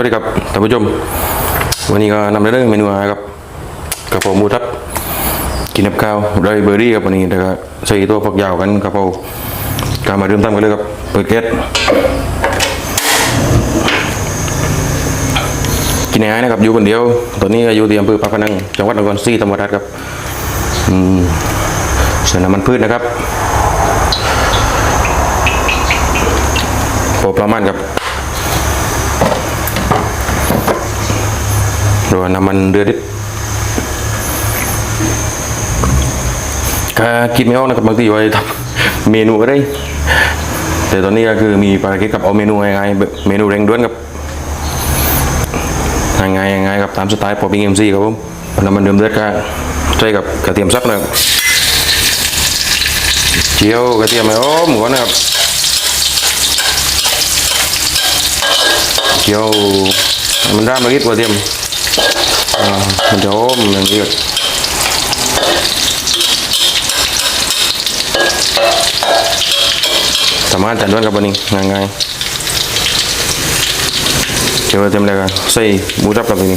วัสดีครับท่านผู้ชม วันนี้ก็นำเสนอเมนูอาหารครับกระเพราหมูทับกินกับข้าวไรเบอร์รี่ครับวันนี้แล้วก็ใส่ตัวผักยาวกันกระเพราการมาเริ่มทำกันเลยครับเปิดแก๊สกินอาหารนะครับอยู่คนเดียวตอนนี้อยู่ที่อำเภอปากพนังจังหวัดนครศรีธรรมราชครับอืมใส่น้ำมันพืชนะครับพอประมาณครับ หรือว่าน้ำมันเดือดดิก็คิดไม่ออกนะครับบางทีว่าทำเมนูอะไรแต่ตอนนี้ก็คือมีภารกิจกับเอาเมนูง่ายๆแบบเมนูเร่งด่วนกับยัง่ายๆง่ายๆครับตามสไตล์พอปิ้งเอ็มซีครับผมน้ำมันเดือดเดือดก็ใส่กับกระเทียมสับนะครับเจียวกระเทียมไม่อ้อมก่อนนะครับเจียวมันร่ามละเอียดกว่าเทียม โอ้มอย่างนี้ครับสามารถจัดด้วยกับบนนี้ง่ายๆเดี๋ยวเต็มเลยกันใส่บูรับกับวัน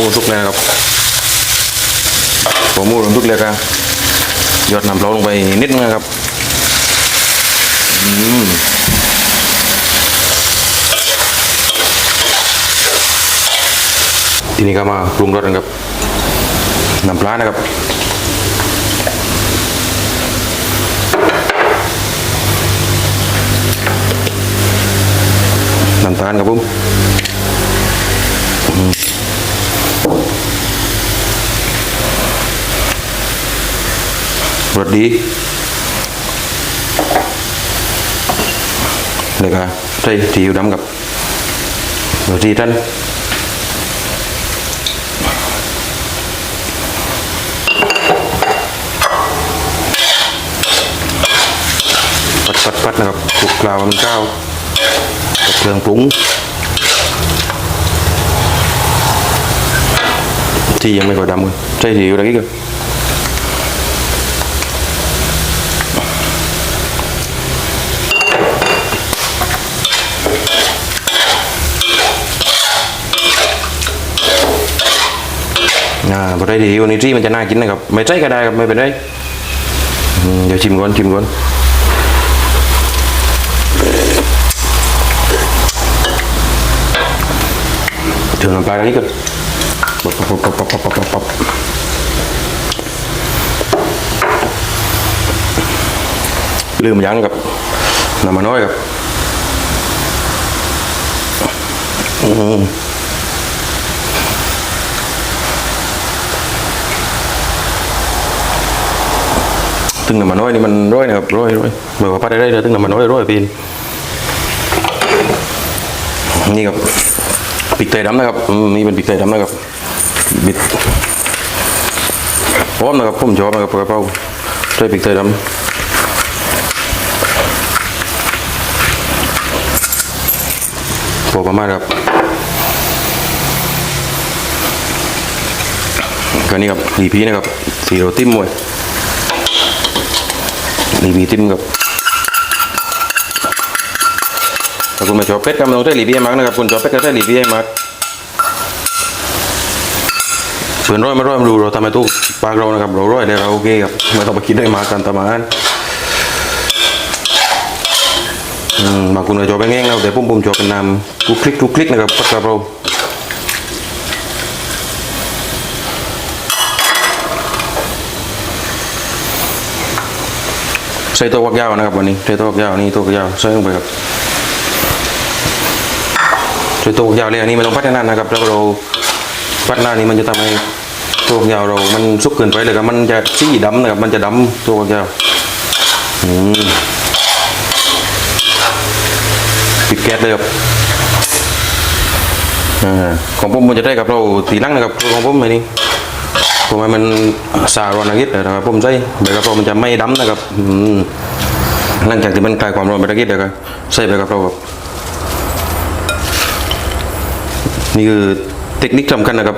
มูสุกแล้วครับพอหมูเริ่มสุกแล้วก็หยอดน้ำเปลาลงไปนิดนึงครับอืมทีนี้ก็มาปรุงรสกันครับน้ำปลานะครับน้ำตาลครับผม รสดีเลยก็ใส่ซีอิ๊วดำกับรสดีท่านปัดปัดปัดนะครับคลุกเคล้าให้มันเข้ากับเครื่องปรุง ที่ยังไม่ค่อยดำกันใช่สีอยู่ตรงนี้กัน ก็ได้ดีวันนี้ที่มันจะน่ากินนะครับ ไม่ใช่ก็ได้ครับไม่เป็นไรเดี๋ยวชิมก่อนชิมก่อนเดี๋ยวน้ำปลากันนี้ก่อนปับปับปับปับปับปับปับลืมยั้งกับน้ำมันน้อยครับอืม ตึงน้ำมันน้อยนี่มันร้อยนะครับร้อยร้อยเบอร์ว่าพัดได้เลยตึงน้ำมันน้อยร้อยปีนนี่ครับปิกไตดำนะครับมนี่เป็นปิกไตดำนะครับบิดพร้อมนะครับผมชอบนะครับกระเพราใส่พริกไทยดำพอประมาณครับก็นี่ครับลีพีนะครับสีโรติ้มมวย ลีพีติ้มครับถ้าคุณไม่ชอบเป็ดก็ไม่ต้องใช้ลีพีมากนะครับคุณชอบเป็ดก็ใช้ลีพีมากเพื่อนร้อยไม่ร้อยม่รู้เราทำให้ตู้ปากเรานะครับเราร้อยได้เราโอเคครับไม่ต้องไปคิดได้มากันทำอาหารอืมบางคนก็ชอบแง่งๆนะแต่ผมผมชอบเป็นน้ำกุกคลิกกุกคลิกนะครับปัดกระเพรา ใส่ตัววักยาวนะครับวันนี้ใส่ตัววักยาวนี่ตัววักยาวใส่ลงไปครับใส่ตัววักยาวเลยอันนี้ไม่ต้องพัฒนานนะครับแล้วเราปัดหน้านี้มันจะทำให้ตัวฝักยาวเรา มันสุกเกินไปเลยครับมันจะสีดำนะครับมันจะดำตัวฝักยาวอืมปิดแก๊สเลยครับอ่าของผมมันจะได้กับเราตีลังนะครับของผมไอ้นี่ ผมให้มันสาร้อนนิดนะครับผมใส่ใบกะเพรามันจะไม่ดำนะครับหลังจากที่มันคลายความร้อนไปตะกี้เดี๋ยวก็ใส่ใบกะเพราครับนี่คือเทคนิคสำคัญนะครับ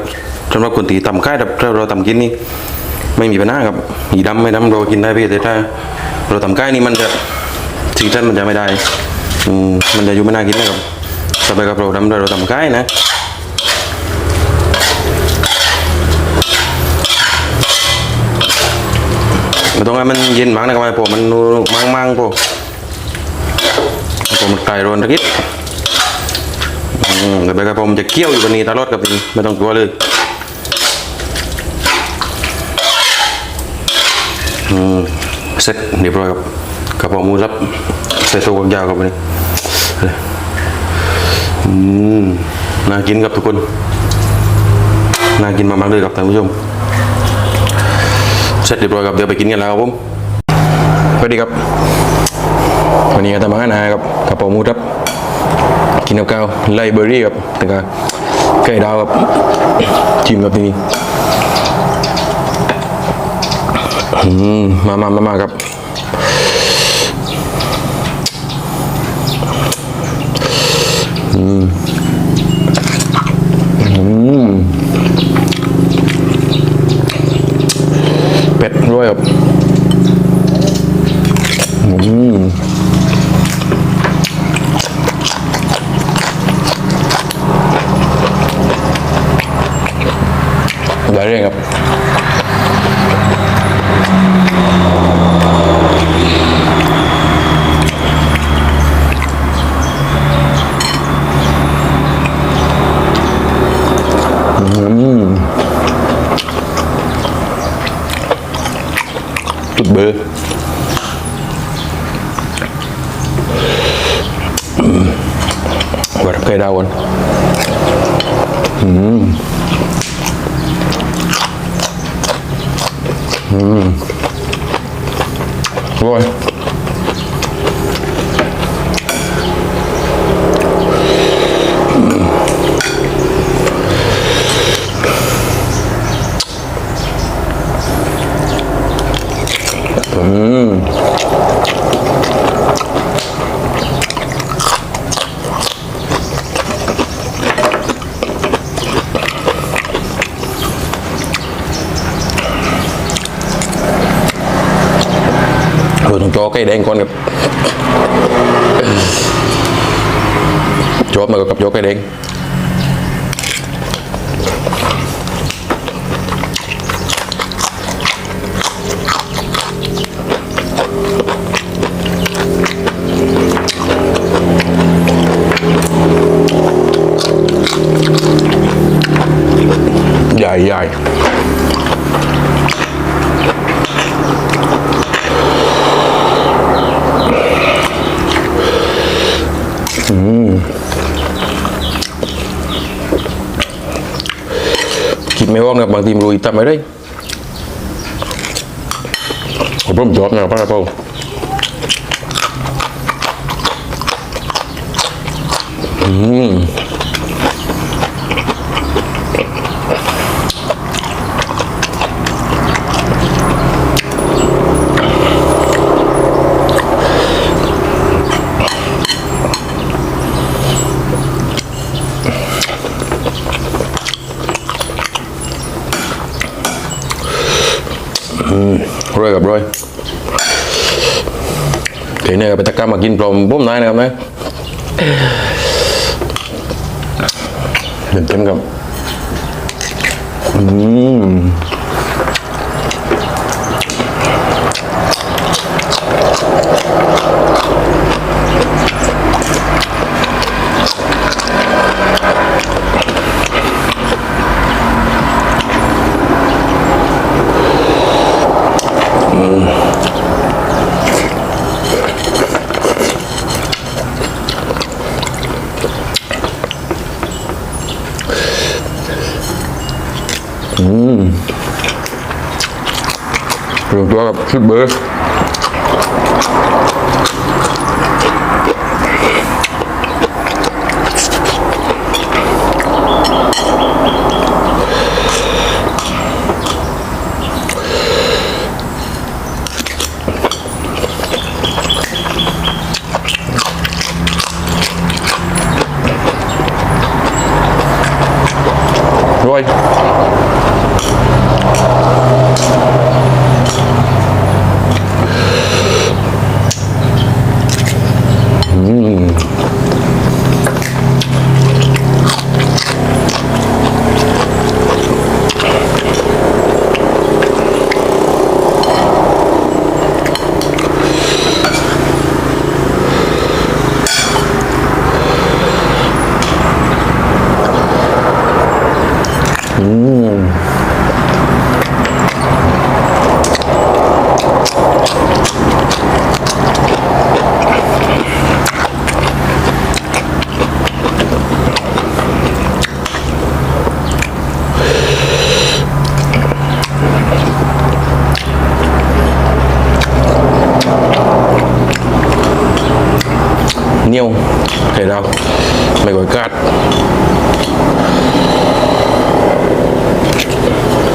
สำหรับคนที่ทำค่ายแบบเราทำกินนี่ไม่มีปัญหาครับอีดำไม่ดำเรากินได้พี่แต่ถ้าเราทำค่ายนี่มันจะสีสันมันจะไม่ได้มันจะอยู่ไม่น่ากินนะครับต่อไปกับเราทำเราทำค่ายนะ ไม่ต้องให้มันเย็นมากนะครับไอ้พมันนูมั่งๆพวกพวกมันไก่ร้อนตะกิดเดี๋ยวไปกับผมจะเคี่ยวอยู่วันนี้ตลอดกับนี้ไม่ต้องกลัวเลยเสร็จเรียบร้อยครับกระเพราหมูสับใส่ตัวยาวครับวันนี้น่ากินครับทุกคน น่ากินมากๆเลยครับท่านผู้ชม ร็จเรียบร้อยครับเดี๋ยวไปกินกันแล้วครับผมสวัสดีครับ วันนี้ก็ทำอาหารนะครับกระเพราหมูสับกินกับข้าวไลเบอรี่ครับแต่ก็ไก่ดาวครับจิ้มกับนี่อืมมามามามาครับอืม เป็ดด้วยครับอืม ได้เรื่องครับอืม ตุดเบอร์อืมวัดไก่ดาวก่อนอืม อร่อยอืมเราต้องจอไก่ แดงก่อนครับจอบมากับจอไก่แดงใหญ่ใหญ่ ไม่ว่างนะบางทีมันรู้อีกทำไม่ได้ผมร่มจอบนะป้าเป้าอืมกับร้อยเดี๋ยวเนี่ย ไปตะกร้ามากินพร้อมบุ้มนายนะครับนะเต็มเต็มๆครับอืม ตัวกับชุดเบอร์ร่ อืมเหนียวไข่ดาวไม่กว่ากาด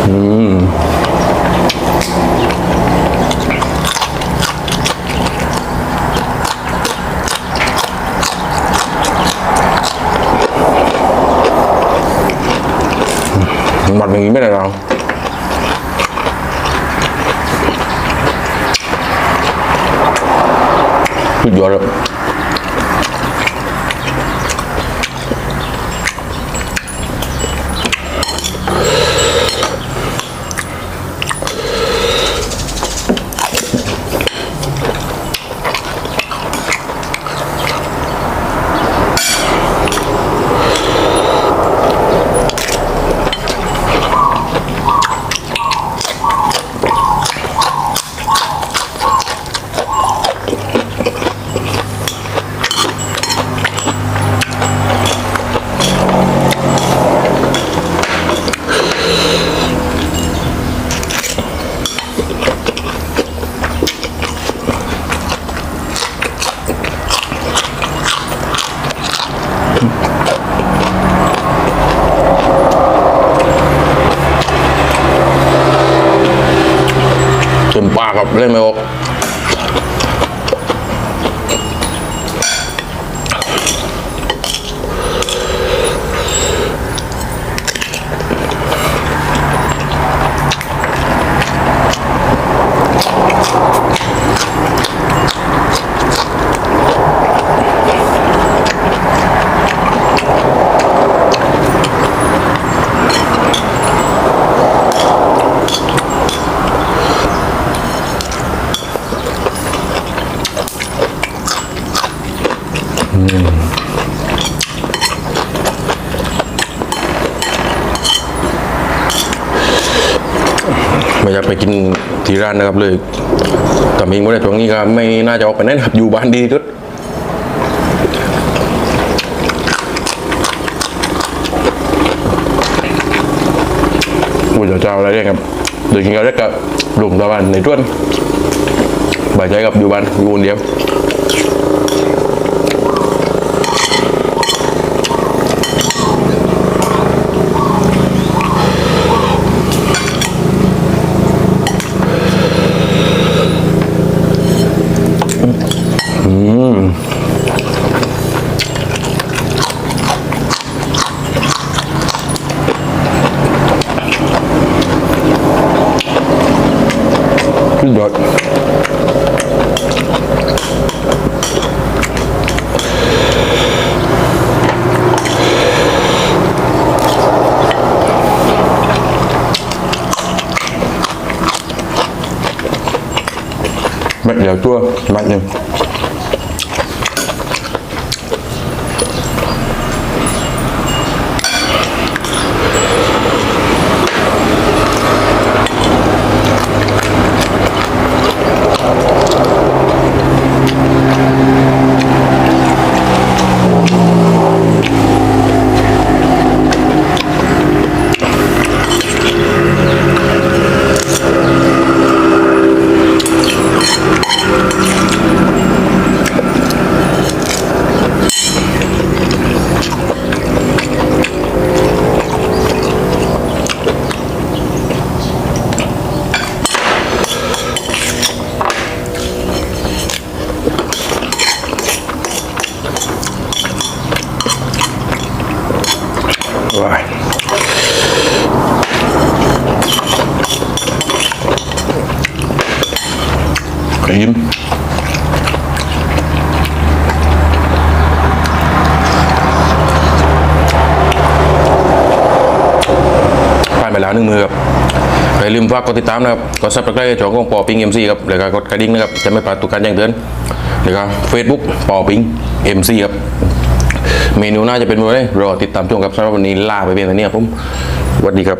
อืมหมัดอย่างนี้ไม่ได้เราสุดยอดเลย เต็ม ปากครับเล่นไม่ออก ร้านนะครับเลยแต่มีวันในช่วงนี้ก็ไม่น่าจะออกไปไหนนะครับอยู่บ้านดีทุดอุ้ยเจ้าอะไรเนี่ยครับเดี๋ยวกินกับเล้วกับหลุมตะวันในต้วนบ่ายใจกับอยู่บ้านอยู่คนเดียว แม่เดี๋ ยิ้มผ่านไปแล้วหนึ่งมือครับอย่าลืมฝากกดติดตามนะครับ กดซับสไครต์ช่องของปอปิงเอ็มซีครับแล้วก็กดกระดิ่งนะครับ จะไม่พลาดทุกการแจ้งเตือนแล้วก็เฟซบุ๊กปอปิงเอ็มซีครับ เมนูน่าจะเป็นอะไรรอติดตามชมครับสำหรับวันนี้ลาไปเพียงเท่านี้ครับผมสวัสดีครับ